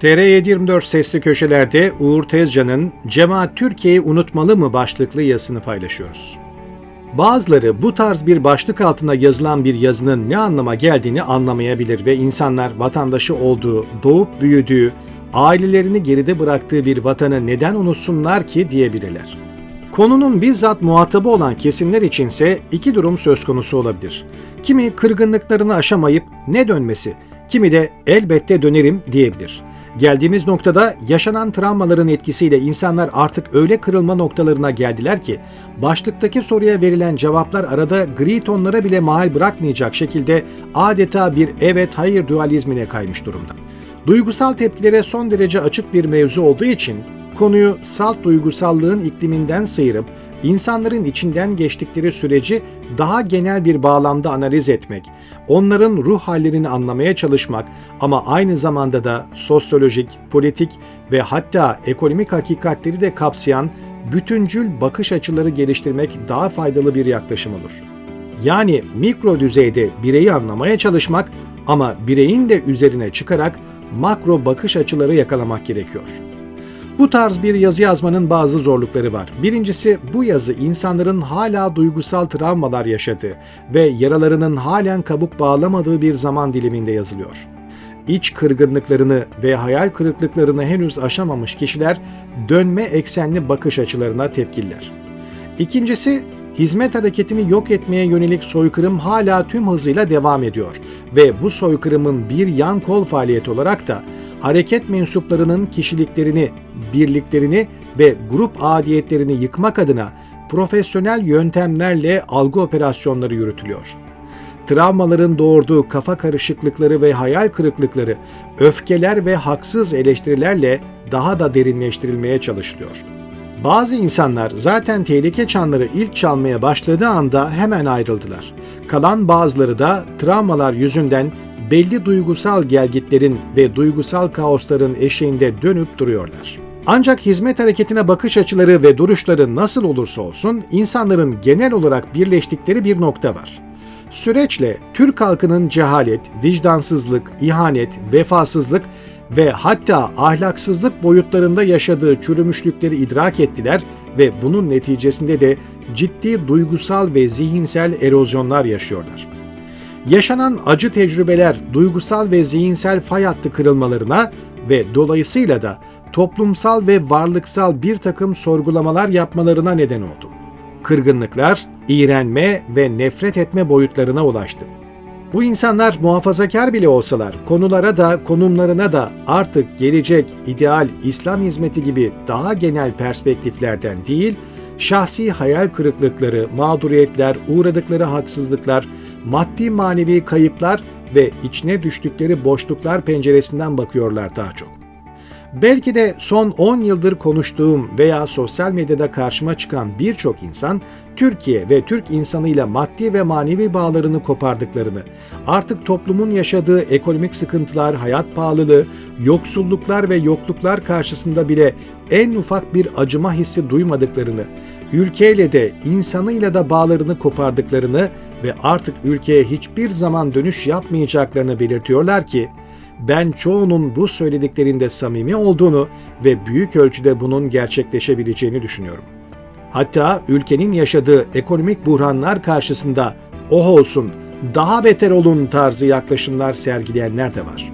TR724 sesli köşelerde Uğur Tezcan'ın Cemaat Türkiye'yi unutmalı mı başlıklı yazısını paylaşıyoruz. Bazıları bu tarz bir başlık altında yazılan bir yazının ne anlama geldiğini anlamayabilir ve insanlar vatandaşı olduğu, doğup büyüdüğü, ailelerini geride bıraktığı bir vatanı neden unutsunlar ki diyebilirler. Konunun bizzat muhatabı olan kesimler içinse iki durum söz konusu olabilir. Kimi kırgınlıklarını aşamayıp ne dönmesi, kimi de elbette dönerim diyebilir. Geldiğimiz noktada yaşanan travmaların etkisiyle insanlar artık öyle kırılma noktalarına geldiler ki başlıktaki soruya verilen cevaplar arada gri tonlara bile mahal bırakmayacak şekilde adeta bir evet hayır dualizmine kaymış durumda. Duygusal tepkilere son derece açık bir mevzu olduğu için konuyu salt duygusallığın ikliminden sıyırıp insanların içinden geçtikleri süreci daha genel bir bağlamda analiz etmek, onların ruh hallerini anlamaya çalışmak ama aynı zamanda da sosyolojik, politik ve hatta ekonomik hakikatleri de kapsayan bütüncül bakış açıları geliştirmek daha faydalı bir yaklaşım olur. Yani mikro düzeyde bireyi anlamaya çalışmak ama bireyin de üzerine çıkarak makro bakış açıları yakalamak gerekiyor. Bu tarz bir yazı yazmanın bazı zorlukları var. Birincisi bu yazı insanların hala duygusal travmalar yaşadığı ve yaralarının halen kabuk bağlamadığı bir zaman diliminde yazılıyor. İç kırgınlıklarını ve hayal kırıklıklarını henüz aşamamış kişiler dönme eksenli bakış açılarına tepkililer. İkincisi hizmet hareketini yok etmeye yönelik soykırım hala tüm hızıyla devam ediyor ve bu soykırımın bir yan kol faaliyeti olarak da hareket mensuplarının kişiliklerini, birliklerini ve grup adiyetlerini yıkmak adına profesyonel yöntemlerle algı operasyonları yürütülüyor. Travmaların doğurduğu kafa karışıklıkları ve hayal kırıklıkları, öfkeler ve haksız eleştirilerle daha da derinleştirilmeye çalışılıyor. Bazı insanlar zaten tehlike çanları ilk çalmaya başladığı anda hemen ayrıldılar. Kalan bazıları da travmalar yüzünden belli duygusal gelgitlerin ve duygusal kaosların eşiğinde dönüp duruyorlar. Ancak hizmet hareketine bakış açıları ve duruşları nasıl olursa olsun insanların genel olarak birleştikleri bir nokta var. Süreçle Türk halkının cehalet, vicdansızlık, ihanet, vefasızlık ve hatta ahlaksızlık boyutlarında yaşadığı çürümüşlükleri idrak ettiler ve bunun neticesinde de ciddi duygusal ve zihinsel erozyonlar yaşıyorlar. Yaşanan acı tecrübeler duygusal ve zihinsel fay hattı kırılmalarına ve dolayısıyla da toplumsal ve varlıksal bir takım sorgulamalar yapmalarına neden oldu. Kırgınlıklar, iğrenme ve nefret etme boyutlarına ulaştı. Bu insanlar muhafazakar bile olsalar konulara da konumlarına da artık gelecek, ideal, İslam hizmeti gibi daha genel perspektiflerden değil, şahsi hayal kırıklıkları, mağduriyetler, uğradıkları haksızlıklar, maddi manevi kayıplar ve içine düştükleri boşluklar penceresinden bakıyorlar daha çok. Belki de son 10 yıldır konuştuğum veya sosyal medyada karşıma çıkan birçok insan Türkiye ve Türk insanıyla maddi ve manevi bağlarını kopardıklarını, artık toplumun yaşadığı ekonomik sıkıntılar, hayat pahalılığı, yoksulluklar ve yokluklar karşısında bile en ufak bir acıma hissi duymadıklarını, ülkeyle de insanıyla da bağlarını kopardıklarını ve artık ülkeye hiçbir zaman dönüş yapmayacaklarını belirtiyorlar ki ben çoğunun bu söylediklerinde samimi olduğunu ve büyük ölçüde bunun gerçekleşebileceğini düşünüyorum. Hatta ülkenin yaşadığı ekonomik buhranlar karşısında oh olsun, daha beter olun tarzı yaklaşımlar sergileyenler de var.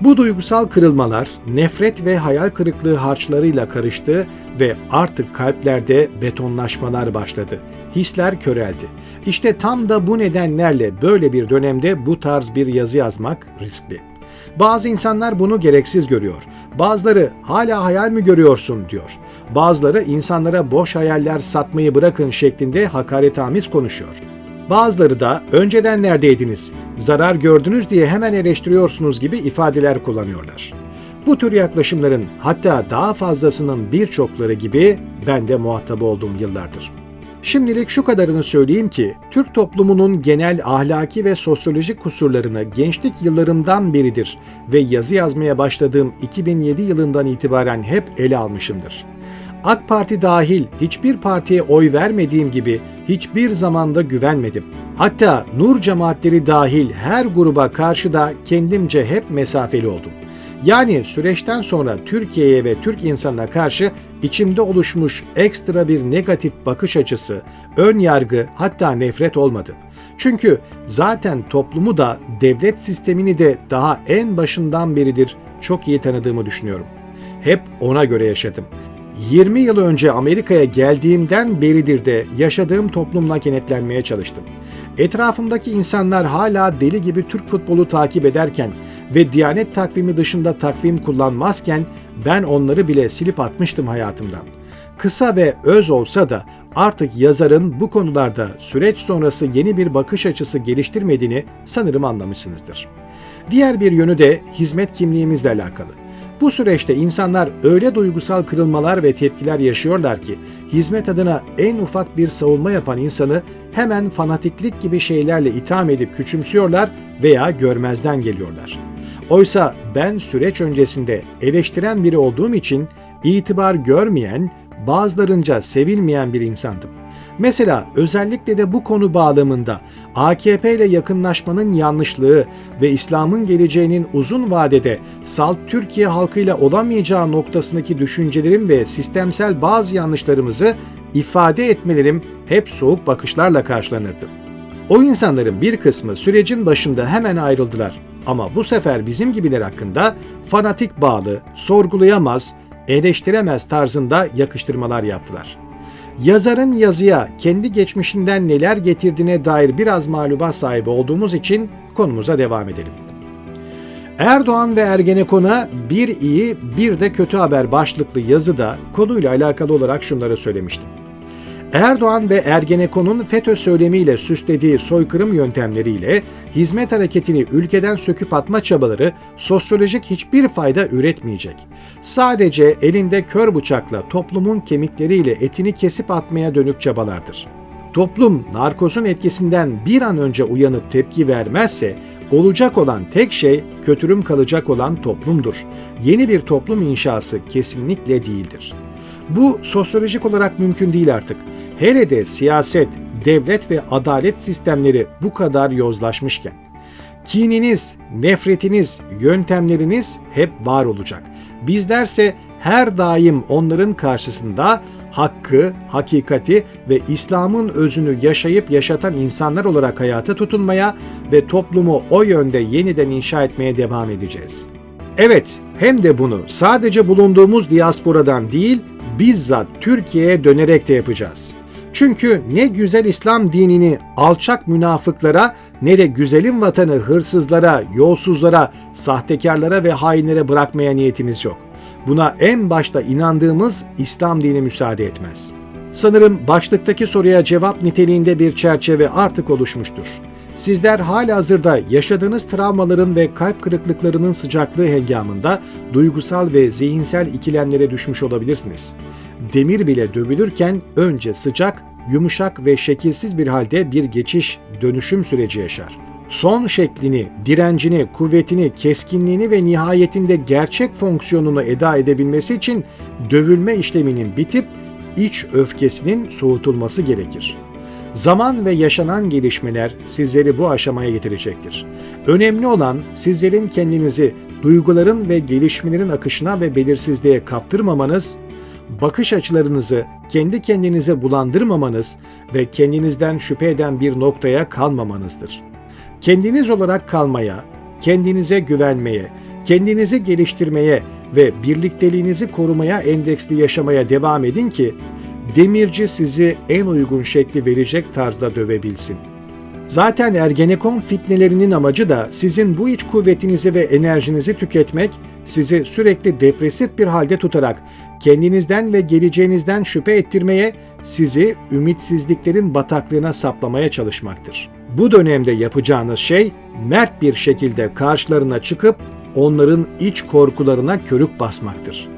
Bu duygusal kırılmalar nefret ve hayal kırıklığı harçlarıyla karıştı ve artık kalplerde betonlaşmalar başladı. Hisler köreldi. İşte tam da bu nedenlerle böyle bir dönemde bu tarz bir yazı yazmak riskli. Bazı insanlar bunu gereksiz görüyor. Bazıları hala hayal mi görüyorsun diyor. Bazıları insanlara boş hayaller satmayı bırakın şeklinde hakaretamiz konuşuyor. Bazıları da önceden neredeydiniz, zarar gördünüz diye hemen eleştiriyorsunuz gibi ifadeler kullanıyorlar. Bu tür yaklaşımların hatta daha fazlasının birçokları gibi ben de muhatap olduğum yıllardır. Şimdilik şu kadarını söyleyeyim ki, Türk toplumunun genel ahlaki ve sosyolojik kusurlarını gençlik yıllarımdan beridir ve yazı yazmaya başladığım 2007 yılından itibaren hep ele almışımdır. AK Parti dahil hiçbir partiye oy vermediğim gibi hiçbir zamanda güvenmedim. Hatta nur cemaatleri dahil her gruba karşı da kendimce hep mesafeli oldum. Yani süreçten sonra Türkiye'ye ve Türk insanına karşı içimde oluşmuş ekstra bir negatif bakış açısı, ön yargı hatta nefret olmadı. Çünkü zaten toplumu da devlet sistemini de daha en başından beridir çok iyi tanıdığımı düşünüyorum. Hep ona göre yaşadım. 20 yıl önce Amerika'ya geldiğimden beridir de yaşadığım toplumla kenetlenmeye çalıştım. Etrafımdaki insanlar hala deli gibi Türk futbolu takip ederken ve Diyanet takvimi dışında takvim kullanmazken ben onları bile silip atmıştım hayatımdan. Kısa ve öz olsa da artık yazarın bu konularda süreç sonrası yeni bir bakış açısı geliştirmediğini sanırım anlamışsınızdır. Diğer bir yönü de hizmet kimliğimizle alakalı. Bu süreçte insanlar öyle duygusal kırılmalar ve tepkiler yaşıyorlar ki hizmet adına en ufak bir savunma yapan insanı hemen fanatiklik gibi şeylerle itham edip küçümsüyorlar veya görmezden geliyorlar. Oysa ben süreç öncesinde eleştiren biri olduğum için itibar görmeyen, bazılarınca sevilmeyen bir insandım. Mesela özellikle de bu konu bağlamında AKP ile yakınlaşmanın yanlışlığı ve İslam'ın geleceğinin uzun vadede salt Türkiye halkıyla olamayacağı noktasındaki düşüncelerim ve sistemsel bazı yanlışlarımızı ifade etmelerim hep soğuk bakışlarla karşılanırdı. O insanların bir kısmı sürecin başında hemen ayrıldılar ama bu sefer bizim gibiler hakkında fanatik bağlı, sorgulayamaz, eleştiremez tarzında yakıştırmalar yaptılar. Yazarın yazıya kendi geçmişinden neler getirdiğine dair biraz malumat sahibi olduğumuz için konumuza devam edelim. Erdoğan ve Ergenekon'a bir iyi bir de kötü haber başlıklı yazıda konuyla alakalı olarak şunları söylemiştim. Erdoğan ve Ergenekon'un FETÖ söylemiyle süslediği soykırım yöntemleriyle hizmet hareketini ülkeden söküp atma çabaları sosyolojik hiçbir fayda üretmeyecek. Sadece elinde kör bıçakla toplumun kemikleriyle etini kesip atmaya dönük çabalardır. Toplum narkozun etkisinden bir an önce uyanıp tepki vermezse olacak olan tek şey kötürüm kalacak olan toplumdur. Yeni bir toplum inşası kesinlikle değildir. Bu sosyolojik olarak mümkün değil artık. Hele de siyaset, devlet ve adalet sistemleri bu kadar yozlaşmışken. Kininiz, nefretiniz, yöntemleriniz hep var olacak. Bizlerse her daim onların karşısında hakkı, hakikati ve İslam'ın özünü yaşayıp yaşatan insanlar olarak hayata tutunmaya ve toplumu o yönde yeniden inşa etmeye devam edeceğiz. Evet, hem de bunu sadece bulunduğumuz diasporadan değil, bizzat Türkiye'ye dönerek de yapacağız. Çünkü ne güzel İslam dinini alçak münafıklara ne de güzelim vatanı hırsızlara, yolsuzlara, sahtekarlara ve hainlere bırakmaya niyetimiz yok. Buna en başta inandığımız İslam dini müsaade etmez. Sanırım başlıktaki soruya cevap niteliğinde bir çerçeve artık oluşmuştur. Sizler hala hazırda yaşadığınız travmaların ve kalp kırıklıklarının sıcaklığı hengamında duygusal ve zihinsel ikilemlere düşmüş olabilirsiniz. Demir bile dövülürken önce sıcak, yumuşak ve şekilsiz bir halde bir geçiş, dönüşüm süreci yaşar. Son şeklini, direncini, kuvvetini, keskinliğini ve nihayetinde gerçek fonksiyonunu eda edebilmesi için dövülme işleminin bitip iç öfkesinin soğutulması gerekir. Zaman ve yaşanan gelişmeler sizleri bu aşamaya getirecektir. Önemli olan sizlerin kendinizi duyguların ve gelişmelerin akışına ve belirsizliğe kaptırmamanız, bakış açılarınızı kendi kendinize bulandırmamanız ve kendinizden şüphe eden bir noktaya kalmamanızdır. Kendiniz olarak kalmaya, kendinize güvenmeye, kendinizi geliştirmeye ve birlikteliğinizi korumaya endeksli yaşamaya devam edin ki demirci sizi en uygun şekli verecek tarzda dövebilsin. Zaten Ergenekon fitnelerinin amacı da sizin bu iç kuvvetinizi ve enerjinizi tüketmek, sizi sürekli depresif bir halde tutarak kendinizden ve geleceğinizden şüphe ettirmeye, sizi ümitsizliklerin bataklığına saplamaya çalışmaktır. Bu dönemde yapacağınız şey mert bir şekilde karşılarına çıkıp onların iç korkularına körük basmaktır.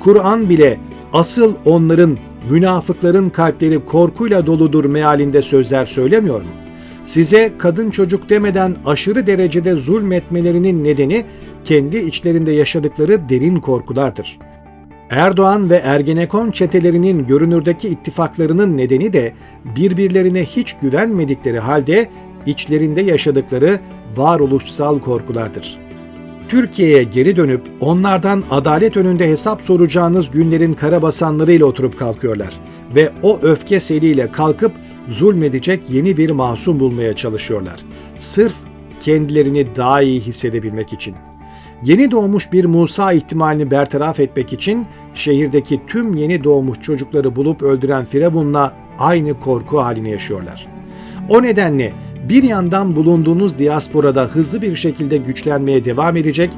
Kur'an bile asıl onların münafıkların kalpleri korkuyla doludur mealinde sözler söylemiyor mu? Size kadın çocuk demeden aşırı derecede zulmetmelerinin nedeni kendi içlerinde yaşadıkları derin korkulardır. Erdoğan ve Ergenekon çetelerinin görünürdeki ittifaklarının nedeni de birbirlerine hiç güvenmedikleri halde içlerinde yaşadıkları varoluşsal korkulardır. Türkiye'ye geri dönüp onlardan adalet önünde hesap soracağınız günlerin karabasanlarıyla oturup kalkıyorlar ve o öfke seliyle kalkıp zulmedecek yeni bir masum bulmaya çalışıyorlar. Sırf kendilerini daha iyi hissedebilmek için. Yeni doğmuş bir Musa ihtimalini bertaraf etmek için şehirdeki tüm yeni doğmuş çocukları bulup öldüren Firavun'la aynı korku halini yaşıyorlar. O nedenle bir yandan bulunduğunuz diasporada hızlı bir şekilde güçlenmeye devam edecek,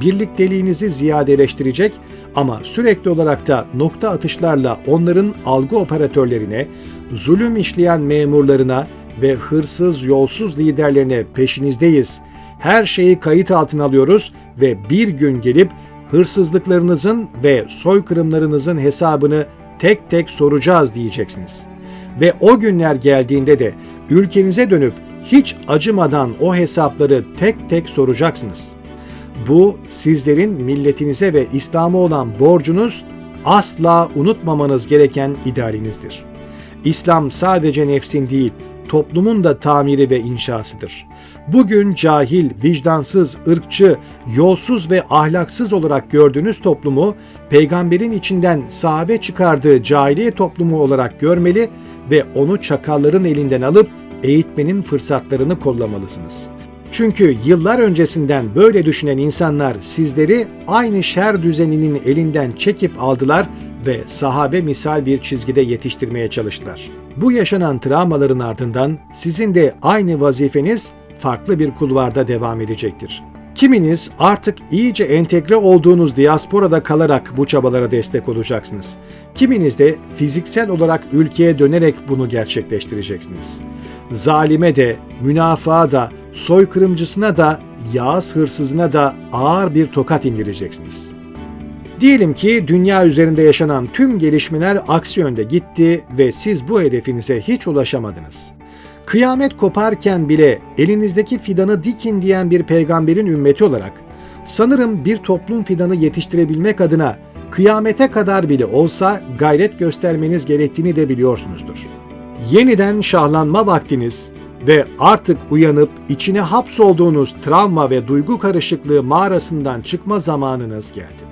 birlikteliğinizi ziyadeleştirecek ama sürekli olarak da nokta atışlarla onların algı operatörlerine, zulüm işleyen memurlarına ve hırsız yolsuz liderlerine peşinizdeyiz. Her şeyi kayıt altına alıyoruz ve bir gün gelip hırsızlıklarınızın ve soykırımlarınızın hesabını tek tek soracağız diyeceksiniz. Ve o günler geldiğinde de ülkenize dönüp hiç acımadan o hesapları tek tek soracaksınız. Bu sizlerin milletinize ve İslam'a olan borcunuz asla unutmamanız gereken idealinizdir. İslam sadece nefsin değil, toplumun da tamiri ve inşasıdır. Bugün cahil, vicdansız, ırkçı, yolsuz ve ahlaksız olarak gördüğünüz toplumu peygamberin içinden sahabe çıkardığı cahiliye toplumu olarak görmeli ve onu çakalların elinden alıp eğitmenin fırsatlarını kollamalısınız. Çünkü yıllar öncesinden böyle düşünen insanlar sizleri aynı şer düzeninin elinden çekip aldılar ve sahabe misal bir çizgide yetiştirmeye çalıştılar. Bu yaşanan travmaların ardından sizin de aynı vazifeniz farklı bir kulvarda devam edecektir. Kiminiz artık iyice entegre olduğunuz diasporada kalarak bu çabalara destek olacaksınız. Kiminiz de fiziksel olarak ülkeye dönerek bunu gerçekleştireceksiniz. Zalime de, münafığa da, soykırımcısına da, yağız hırsızına da ağır bir tokat indireceksiniz. Diyelim ki dünya üzerinde yaşanan tüm gelişmeler aksi yönde gitti ve siz bu hedefinize hiç ulaşamadınız. Kıyamet koparken bile elinizdeki fidanı dikin diyen bir peygamberin ümmeti olarak sanırım bir toplum fidanı yetiştirebilmek adına kıyamete kadar bile olsa gayret göstermeniz gerektiğini de biliyorsunuzdur. Yeniden şahlanma vaktiniz ve artık uyanıp içine hapsolduğunuz travma ve duygu karışıklığı mağarasından çıkma zamanınız geldi.